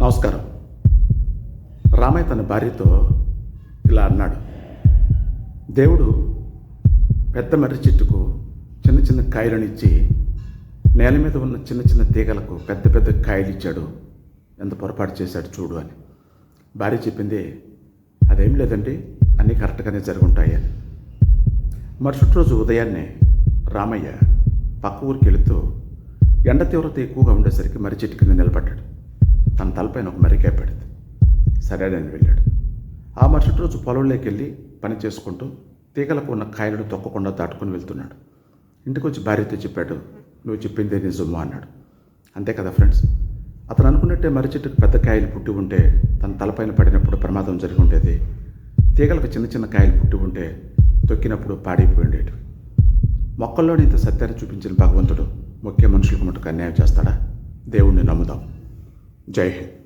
నమస్కారం. రామయ్య తన భార్యతో ఇలా అన్నాడు. దేవుడు పెద్ద మర్రి చెట్టుకు చిన్న చిన్న కాయలనిచ్చి నేల మీద ఉన్న చిన్న చిన్న తీగలకు పెద్ద పెద్ద కాయలు ఇచ్చాడు. ఎంత పొరపాటు చేశాడు చూడు అని. భార్య చెప్పింది అదేం లేదండి అన్నీ కరెక్ట్గానే జరుగుంటాయి అని. మరుసటి రోజు ఉదయాన్నే రామయ్య పక్క ఊరికి వెళుతూ ఎండ తీవ్రత ఎక్కువగా ఉండేసరికి మర్రి చెట్టు కింద నిలబడ్డాడు. తన తలపైన ఒక మెరికాయ పడింది. సరేనని వెళ్ళాడు. ఆ మరుసటి రోజు పొలంలోకి వెళ్ళి పని చేసుకుంటూ తీగలకు ఉన్న కాయలను తొక్కకుండా దాటుకుని వెళ్తున్నాడు. ఇంటికి వచ్చి భార్యతో చెప్పాడు నువ్వు చెప్పిందే నిజము? అన్నాడు. అంతే కదా ఫ్రెండ్స్. అతను అనుకున్నట్టే మర్రి చెట్టుకు పెద్ద కాయలు పుట్టి ఉంటే తన తలపైన పడినప్పుడు ప్రమాదం జరిగి ఉండేది. తీగలకు చిన్న చిన్న కాయలు పుట్టి ఉంటే తొక్కినప్పుడు పాడైపోయి ఉండేవి. మొక్కల్లోని ఇంత సత్యాన్ని చూపించిన భగవంతుడు ముఖ్య మనుషులకు మటుకు అన్యాయం చేస్తాడా? దేవుణ్ణి నమ్ముదాం. জয় হিন্দ